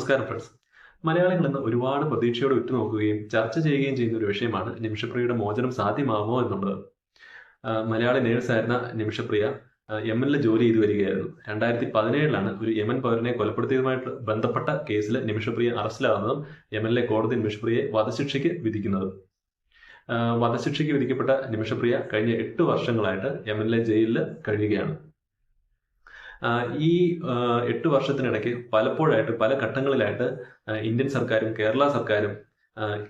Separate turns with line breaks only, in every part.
നമസ്കാരം ഫ്രണ്ട്സ് മലയാളികൾ ഇന്ന് ഒരുപാട് പ്രതീക്ഷയോടെ ഉറ്റുനോക്കുകയും ചർച്ച ചെയ്യുകയും ചെയ്യുന്ന ഒരു വിഷയമാണ് നിമിഷപ്രിയയുടെ മോചനം സാധ്യമാകുമോ എന്നുള്ളത്. മലയാളി നേഴ്സായിരുന്ന നിമിഷപ്രിയ യമനിൽ ജോലി ചെയ്തു വരികയായിരുന്നു. രണ്ടായിരത്തി പതിനേഴിലാണ് ഒരു യമൻ പൗരനെ കൊലപ്പെടുത്തിയതുമായിട്ട് ബന്ധപ്പെട്ട കേസിൽ നിമിഷപ്രിയ അറസ്റ്റിലാകുന്നതും യമനിലെ കോടതി നിമിഷപ്രിയയെ വധശിക്ഷയ്ക്ക് വിധിക്കുന്നതും. വധശിക്ഷയ്ക്ക് വിധിക്കപ്പെട്ട നിമിഷപ്രിയ കഴിഞ്ഞ എട്ട് വർഷങ്ങളായിട്ട് യമനിലെ ജയിലിൽ കഴിയുകയാണ്. ഈ എട്ട് വർഷത്തിനിടയ്ക്ക് പലപ്പോഴായിട്ട് പല ഘട്ടങ്ങളിലായിട്ട് ഇന്ത്യൻ സർക്കാരും കേരള സർക്കാരും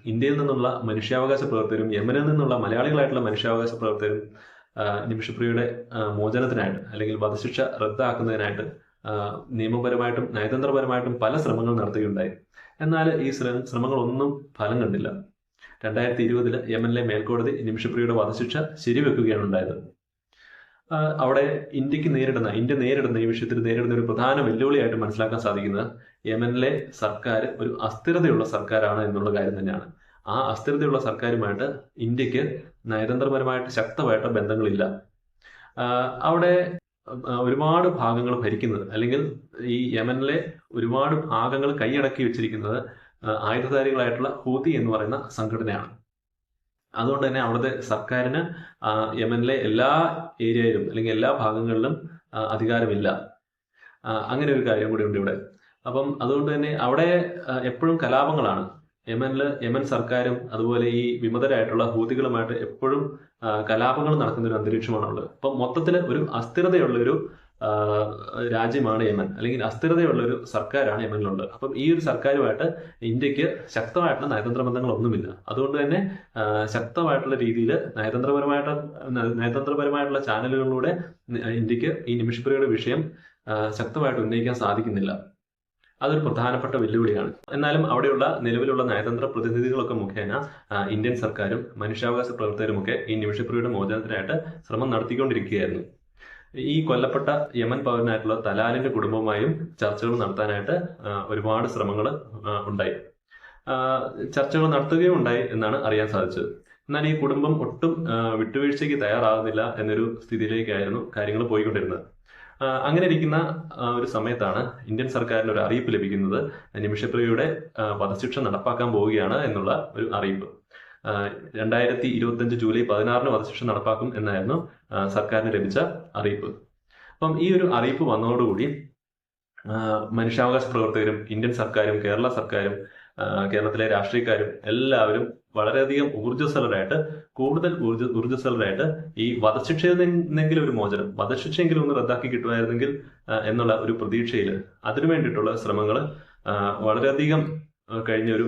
ഇന്ത്യയിൽ നിന്നുള്ള മനുഷ്യാവകാശ പ്രവർത്തകരും യമനിൽ നിന്നുള്ള മലയാളികളായിട്ടുള്ള മനുഷ്യാവകാശ പ്രവർത്തകരും നിമിഷപ്രിയയുടെ മോചനത്തിനായിട്ട് അല്ലെങ്കിൽ വധശിക്ഷ റദ്ദാക്കുന്നതിനായിട്ട് നിയമപരമായിട്ടും നയതന്ത്രപരമായിട്ടും പല ശ്രമങ്ങൾ നടത്തുകയുണ്ടായി. എന്നാൽ ഈ ശ്ര- ശ്രമങ്ങളൊന്നും ഫലം കണ്ടില്ല. രണ്ടായിരത്തി ഇരുപതിൽ യമനിലെ മേൽക്കോടതി നിമിഷപ്രിയയുടെ വധശിക്ഷ ശരിവെക്കുകയാണ് ഉണ്ടായത്. അവിടെ ഇന്ത്യയ്ക്ക് നേരിടുന്ന ഇന്ത്യ നേരിടുന്ന ഈ വിഷയത്തിൽ നേരിടുന്ന ഒരു പ്രധാന വെല്ലുവിളിയായിട്ട് മനസ്സിലാക്കാൻ സാധിക്കുന്നത് യമനിലെ സർക്കാർ ഒരു അസ്ഥിരതയുള്ള സർക്കാരാണ് എന്നുള്ള കാര്യം തന്നെയാണ്. ആ അസ്ഥിരതയുള്ള സർക്കാരുമായിട്ട് ഇന്ത്യയ്ക്ക് നയതന്ത്രപരമായിട്ട് ശക്തമായിട്ട് ബന്ധങ്ങളില്ല. അവിടെ ഒരുപാട് ഭാഗങ്ങൾ ഭരിക്കുന്നത് അല്ലെങ്കിൽ ഈ യമനിലെ ഒരുപാട് ഭാഗങ്ങൾ കൈയടക്കി വെച്ചിരിക്കുന്നത് ആയുധധാരികളായിട്ടുള്ള ഹൂതി എന്ന് പറയുന്ന സംഘടനയാണ്. അതുകൊണ്ട് തന്നെ അവിടുത്തെ സർക്കാരിന് യമനിലെ എല്ലാ ഏരിയയിലും അല്ലെങ്കിൽ എല്ലാ ഭാഗങ്ങളിലും അധികാരമില്ല. അങ്ങനെ ഒരു കാര്യം കൂടി ഉണ്ട് ഇവിടെ. അപ്പം അതുകൊണ്ട് തന്നെ അവിടെ എപ്പോഴും കലാപങ്ങളാണ്. യമനിൽ യമൻ സർക്കാരും അതുപോലെ ഈ വിമതരായിട്ടുള്ള ഹൂതികളുമായിട്ട് എപ്പോഴും കലാപങ്ങൾ നടക്കുന്ന ഒരു അന്തരീക്ഷമാണുള്ളത്. അപ്പം മൊത്തത്തിൽ ഒരു അസ്ഥിരതയുള്ള ഒരു രാജ്യമാണ് യമൻ. അല്ലെങ്കിൽ അസ്ഥിരതയുള്ള ഒരു സർക്കാരാണ് യമനിലുള്ളത്. അപ്പം ഈ ഒരു സർക്കാരുമായിട്ട് ഇന്ത്യയ്ക്ക് ശക്തമായിട്ടുള്ള നയതന്ത്ര ബന്ധങ്ങളൊന്നുമില്ല അതുകൊണ്ട് തന്നെ ശക്തമായിട്ടുള്ള രീതിയിൽ നയതന്ത്രപരമായിട്ട് നയതന്ത്രപരമായിട്ടുള്ള ചാനലുകളിലൂടെ ഇന്ത്യയ്ക്ക് ഈ നിമിഷപ്രിയയുടെ വിഷയം ശക്തമായിട്ട് ഉന്നയിക്കാൻ സാധിക്കുന്നില്ല. അതൊരു പ്രധാനപ്പെട്ട വെല്ലുവിളിയാണ്. എന്നാലും അവിടെയുള്ള നിലവിലുള്ള നയതന്ത്ര പ്രതിനിധികളൊക്കെ മുഖേന ഇന്ത്യൻ സർക്കാരും മനുഷ്യാവകാശ പ്രവർത്തകരുമൊക്കെ ഈ നിമിഷപ്രിയയുടെ മോചനത്തിനായിട്ട് ശ്രമം നടത്തിക്കൊണ്ടിരിക്കുകയായിരുന്നു. ഈ കൊല്ലപ്പെട്ട യമൻ പൗരനായിട്ടുള്ള തലാലിന്റെ കുടുംബവുമായും ചർച്ചകൾ നടത്താനായിട്ട് ഒരുപാട് ശ്രമങ്ങൾ ഉണ്ടായി. ചർച്ചകൾ നടത്തുകയും ഉണ്ടായി എന്നാണ് അറിയാൻ സാധിച്ചത്. എന്നാൽ ഈ കുടുംബം ഒട്ടും വിട്ടുവീഴ്ചയ്ക്ക് തയ്യാറാകുന്നില്ല എന്നൊരു സ്ഥിതിയിലേക്കായിരുന്നു കാര്യങ്ങൾ പോയിക്കൊണ്ടിരുന്നത്. അങ്ങനെ ഇരിക്കുന്ന ഒരു സമയത്താണ് ഇന്ത്യൻ സർക്കാരിന് ഒരു അറിയിപ്പ് ലഭിക്കുന്നത്. നിമിഷപ്രിയയുടെ വധശിക്ഷ നടപ്പാക്കാൻ പോവുകയാണ് എന്നുള്ള ഒരു അറിയിപ്പ്. രണ്ടായിരത്തി ഇരുപത്തഞ്ച് ജൂലൈ പതിനാറിന് വധശിക്ഷ നടപ്പാക്കും എന്നായിരുന്നു സർക്കാരിന് ലഭിച്ച അറിയിപ്പ്. അപ്പം ഈ ഒരു അറിയിപ്പ് വന്നതോടുകൂടി മനുഷ്യാവകാശ പ്രവർത്തകരും ഇന്ത്യൻ സർക്കാരും കേരള സർക്കാരും കേരളത്തിലെ രാഷ്ട്രീയക്കാരും എല്ലാവരും വളരെയധികം ഊർജസ്വലരായിട്ട് കൂടുതൽ ഊർജ ഊർജസ്വലരായിട്ട് ഈ വധശിക്ഷയിൽ നിന്നെങ്കിലും ഒരു മോചനം വധശിക്ഷയെങ്കിലും ഒന്ന് റദ്ദാക്കി കിട്ടുമായിരുന്നെങ്കിൽ എന്നുള്ള ഒരു പ്രതീക്ഷയിൽ അതിനു വേണ്ടിയിട്ടുള്ള ശ്രമങ്ങൾ വളരെയധികം കഴിഞ്ഞ ഒരു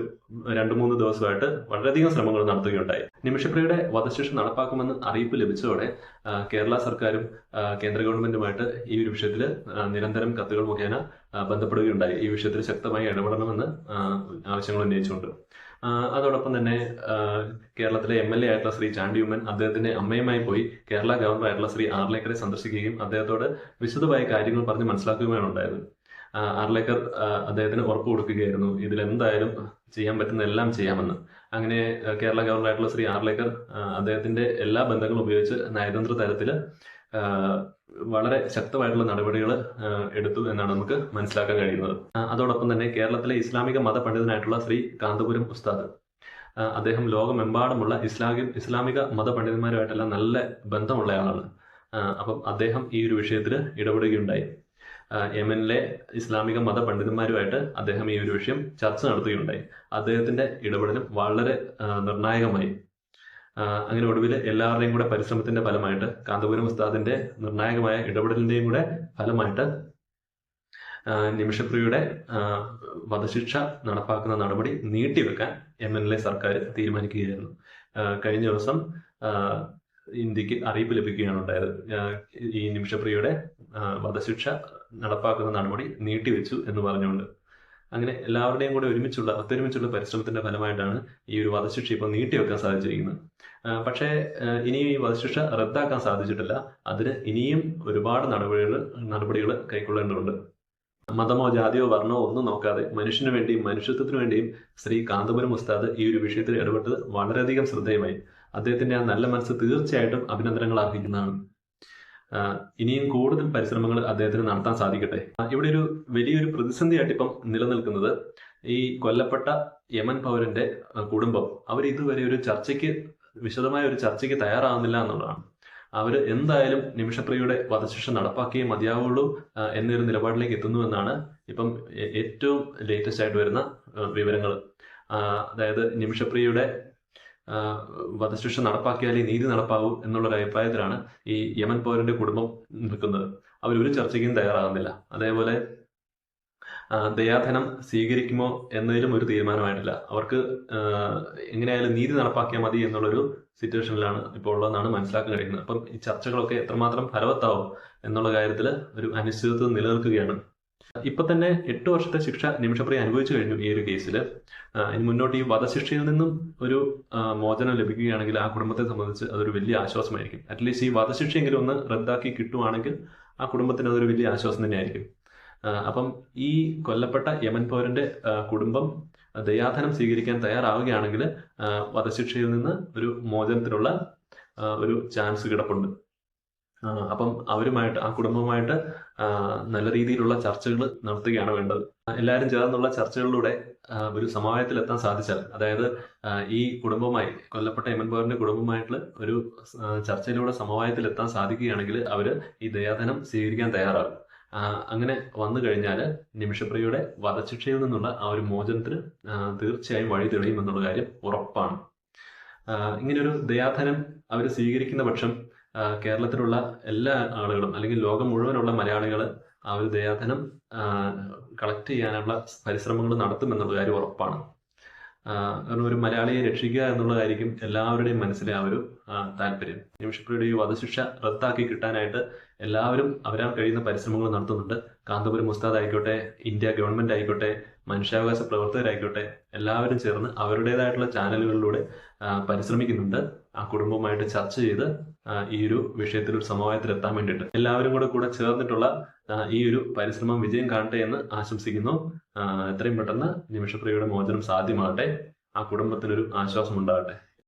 രണ്ട് മൂന്ന് ദിവസമായിട്ട് വളരെയധികം ശ്രമങ്ങൾ നടത്തുകയുണ്ടായി. നിമിഷപ്രിയയുടെ വധശിക്ഷ നടപ്പാക്കുമെന്ന് അറിയിപ്പ് ലഭിച്ചതോടെ കേരള സർക്കാരും കേന്ദ്ര ഗവൺമെന്റുമായിട്ട് ഈ ഒരു വിഷയത്തിൽ നിരന്തരം കത്തുകൾ മുഖേന ബന്ധപ്പെടുകയുണ്ടായി. ഈ വിഷയത്തിൽ ശക്തമായി ഇടപെടണമെന്ന് ആവശ്യങ്ങൾ ഉന്നയിച്ചുകൊണ്ട്. അതോടൊപ്പം തന്നെ കേരളത്തിലെ എം എൽ എ ആയിട്ടുള്ള ശ്രീ ചാണ്ടിയുമ്മൻ അദ്ദേഹത്തിന്റെ അമ്മയുമായി പോയി കേരള ഗവർണർ ആയിട്ടുള്ള ശ്രീ ആർലേക്കറെ സന്ദർശിക്കുകയും അദ്ദേഹത്തോട് വിശദമായ കാര്യങ്ങൾ പറഞ്ഞ് മനസ്സിലാക്കുകയുമാണ് ഉണ്ടായത്. ആർലേക്കർ അദ്ദേഹത്തിന് ഉറപ്പ് കൊടുക്കുകയായിരുന്നു. ഇതിൽ എന്തായാലും ചെയ്യാൻ പറ്റുന്ന എല്ലാം ചെയ്യാമെന്ന്. അങ്ങനെ കേരള ഗവർണർ ആയിട്ടുള്ള ശ്രീ ആർലേക്കർ അദ്ദേഹത്തിന്റെ എല്ലാ ബന്ധങ്ങളും ഉപയോഗിച്ച് നയതന്ത്ര തലത്തിൽ വളരെ ശക്തമായിട്ടുള്ള നടപടികൾ എടുത്തു എന്നാണ് നമുക്ക് മനസ്സിലാക്കാൻ കഴിയുന്നത്. അതോടൊപ്പം തന്നെ കേരളത്തിലെ ഇസ്ലാമിക മത പണ്ഡിതനായിട്ടുള്ള ശ്രീ കാന്തപുരം ഉസ്താദ് അദ്ദേഹം ലോകമെമ്പാടുമുള്ള ഇസ്ലാമി ഇസ്ലാമിക മതപണ്ഡിതന്മാരുമായിട്ടെല്ലാം നല്ല ബന്ധമുള്ള ആളാണ്. അപ്പം അദ്ദേഹം ഈ ഒരു വിഷയത്തിൽ ഇടപെടുകയുണ്ടായി. യമനിലെ ഇസ്ലാമിക മത പണ്ഡിതന്മാരുമായിട്ട് അദ്ദേഹം ഈ ഒരു വിഷയം ചർച്ച നടത്തുകയുണ്ടായി. അദ്ദേഹത്തിന്റെ ഇടപെടലും വളരെ നിർണായകമായി. അങ്ങനെ ഒടുവിൽ എല്ലാവരുടെയും കൂടെ പരിശ്രമത്തിന്റെ ഫലമായിട്ട് കാന്തപുരം ഉസ്താദിന്റെ നിർണായകമായ ഇടപെടലിന്റെയും കൂടെ ഫലമായിട്ട് നിമിഷപ്രിയുടെ വധശിക്ഷ നടപ്പാക്കുന്ന നടപടി നീട്ടിവെക്കാൻ എം എൽ എ സർക്കാർ തീരുമാനിക്കുകയായിരുന്നു കഴിഞ്ഞ ദിവസം ഇന്ത്യയ്ക്ക് അറിയിപ്പ് ലഭിക്കുകയാണ് ഉണ്ടായത്. ഈ നിമിഷപ്രിയയുടെ വധശിക്ഷ നടപ്പാക്കുന്ന നടപടി നീട്ടിവെച്ചു എന്ന് പറഞ്ഞുകൊണ്ട്. അങ്ങനെ എല്ലാവരുടെയും കൂടെ ഒരുമിച്ചുള്ള ഒത്തൊരുമിച്ചുള്ള പരിശ്രമത്തിന്റെ ഫലമായിട്ടാണ് ഈ ഒരു വധശിക്ഷ ഇപ്പോൾ നീട്ടിവെക്കാൻ സാധിച്ചിരിക്കുന്നത്. പക്ഷേ ഇനി ഈ വധശിക്ഷ റദ്ദാക്കാൻ സാധിച്ചിട്ടില്ല. അതിന് ഇനിയും ഒരുപാട് നടപടികൾ നടപടികൾ കൈക്കൊള്ളേണ്ടതുണ്ട്. മതമോ ജാതിയോ വർണമോ ഒന്നും നോക്കാതെ മനുഷ്യന് വേണ്ടിയും മനുഷ്യത്വത്തിനു വേണ്ടിയും ശ്രീ കാന്തപുരം ഉസ്താദ് ഈ ഒരു വിഷയത്തിൽ ഇടപെട്ടത് വളരെയധികം ശ്രദ്ധേയമായി. അദ്ദേഹത്തിന്റെ ആ നല്ല മനസ്സ് തീർച്ചയായിട്ടും അഭിനന്ദനങ്ങൾ അർഹിക്കുന്നതാണ്. ഇനിയും കൂടുതൽ പരിശ്രമങ്ങൾ അദ്ദേഹത്തിന് നടത്താൻ സാധിക്കട്ടെ. ഇവിടെ ഒരു വലിയൊരു പ്രതിസന്ധിയായിട്ട് ഇപ്പം നിലനിൽക്കുന്നത് ഈ കൊല്ലപ്പെട്ട യമൻ പൗരന്റെ കുടുംബം. അവർ ഇതുവരെ ഒരു ചർച്ചയ്ക്ക് വിശദമായ ഒരു ചർച്ചയ്ക്ക് തയ്യാറാവുന്നില്ല എന്നുള്ളതാണ്. അവർ എന്തായാലും നിമിഷപ്രിയയുടെ വധശിക്ഷ നടപ്പാക്കിയേ മതിയാവുള്ളൂ എന്നൊരു നിലപാടിലേക്ക് എത്തുന്നുവെന്നാണ് ഇപ്പം ഏറ്റവും ലേറ്റസ്റ്റ് ആയിട്ട് വരുന്ന വിവരങ്ങൾ അതായത് നിമിഷപ്രിയയുടെ വധശിക്ഷ നടപ്പാക്കിയാലേ നീതി നടപ്പാവൂ എന്നുള്ളൊരു അഭിപ്രായത്തിലാണ് ഈ യമൻ പൗരന്റെ കുടുംബം നിൽക്കുന്നത്. അവർ ഒരു ചർച്ചയ്ക്കും തയ്യാറാകുന്നില്ല. അതേപോലെ ദയാധനം സ്വീകരിക്കുമോ എന്നതിലും ഒരു തീരുമാനമായിട്ടില്ല. അവർക്ക് എങ്ങനെയായാലും നീതി നടപ്പാക്കിയാൽ മതി എന്നുള്ളൊരു സിറ്റുവേഷനിലാണ് ഇപ്പോൾ ഉള്ളതെന്നാണ് മനസ്സിലാക്കാൻ കഴിയുന്നത്. അപ്പം ഈ ചർച്ചകളൊക്കെ എത്രമാത്രം ഫലവത്താവും എന്നുള്ള കാര്യത്തിൽ ഒരു അനിശ്ചിതത്വം നിലനിൽക്കുകയാണ്. ഇപ്പൊ തന്നെ എട്ട് വർഷത്തെ ശിക്ഷ നിമിഷപ്രിയ അനുഭവിച്ചു കഴിഞ്ഞു ഈ ഒരു കേസിൽ ഇനി മുന്നോട്ട് ഈ വധശിക്ഷയിൽ നിന്നും ഒരു മോചനം ലഭിക്കുകയാണെങ്കിൽ ആ കുടുംബത്തെ സംബന്ധിച്ച് അതൊരു വലിയ ആശ്വാസമായിരിക്കും. അറ്റ്ലീസ്റ്റ് ഈ വധശിക്ഷയെങ്കിലും ഒന്ന് റദ്ദാക്കി കിട്ടുവാണെങ്കിൽ ആ കുടുംബത്തിന് അതൊരു വലിയ ആശ്വാസം തന്നെയായിരിക്കും. അപ്പം ഈ കൊല്ലപ്പെട്ട യമൻ പൗരന്റെ കുടുംബം ദയാധനം സ്വീകരിക്കാൻ തയ്യാറാവുകയാണെങ്കിൽ വധശിക്ഷയിൽ നിന്ന് ഒരു മോചനത്തിനുള്ള ഒരു ചാൻസ് കിടപ്പുണ്ട്. അപ്പം അവരുമായിട്ട് ആ കുടുംബവുമായിട്ട് നല്ല രീതിയിലുള്ള ചർച്ചകൾ നടത്തുകയാണ് വേണ്ടത്. എല്ലാവരും ചേർന്നുള്ള ചർച്ചകളിലൂടെ ഒരു സമവായത്തിലെത്താൻ സാധിച്ചാൽ അതായത് ഈ കുടുംബമായി കൊല്ലപ്പെട്ട യമൻ പൗരന്റെ കുടുംബമായിട്ടുള്ള ഒരു ചർച്ചയിലൂടെ സമവായത്തിലെത്താൻ സാധിക്കുകയാണെങ്കിൽ അവർ ഈ ദയാധനം സ്വീകരിക്കാൻ തയ്യാറാകും. അങ്ങനെ വന്നു കഴിഞ്ഞാൽ നിമിഷപ്രിയയുടെ വധശിക്ഷയിൽ നിന്നുള്ള ആ ഒരു മോചനത്തിന് തീർച്ചയായും വഴി തെളിയും എന്നുള്ള കാര്യം ഉറപ്പാണ്. ഇങ്ങനെ ഇങ്ങനൊരു ദയാധനം അവർ സ്വീകരിക്കുന്ന പക്ഷം കേരളത്തിലുള്ള എല്ലാ ആളുകളും അല്ലെങ്കിൽ ലോകം മുഴുവനുള്ള മലയാളികൾ ആ ഒരു ദയാധനം കളക്ട് ചെയ്യാനുള്ള പരിശ്രമങ്ങൾ നടത്തുമെന്നുള്ള കാര്യം ഉറപ്പാണ്. കാരണം ഒരു മലയാളിയെ രക്ഷിക്കുക എന്നുള്ളതായിരിക്കും എല്ലാവരുടെയും മനസ്സിലെ ആ ഒരു താല്പര്യം. നിമിഷപ്പുഴയുടെ ഈ വധശിക്ഷ റദ്ദാക്കി കിട്ടാനായിട്ട് എല്ലാവരും അവരാൽ കഴിയുന്ന പരിശ്രമങ്ങൾ നടത്തുന്നുണ്ട്. കാന്തപുരം മുസ്താദ് ആയിക്കോട്ടെ ഇന്ത്യ ഗവൺമെന്റ് ആയിക്കോട്ടെ മനുഷ്യാവകാശ പ്രവർത്തകരായിക്കോട്ടെ എല്ലാവരും ചേർന്ന് അവരുടേതായിട്ടുള്ള ചാനലുകളിലൂടെ പരിശ്രമിക്കുന്നുണ്ട്. ആ കുടുംബവുമായിട്ട് ചർച്ച ചെയ്ത് ഈ ഒരു വിഷയത്തിൽ ഒരു സമവായത്തിൽ എത്താൻ വേണ്ടിയിട്ട് എല്ലാവരും കൂടെ കൂടെ ചേർന്നിട്ടുള്ള ഈ ഒരു പരിശ്രമം വിജയം കാണട്ടെ എന്ന് ആശംസിക്കുന്നു. എത്രയും പെട്ടെന്ന് നിമിഷപ്രിയയുടെ മോചനം സാധ്യമാകട്ടെ. ആ കുടുംബത്തിനൊരു ആശ്വാസം ഉണ്ടാകട്ടെ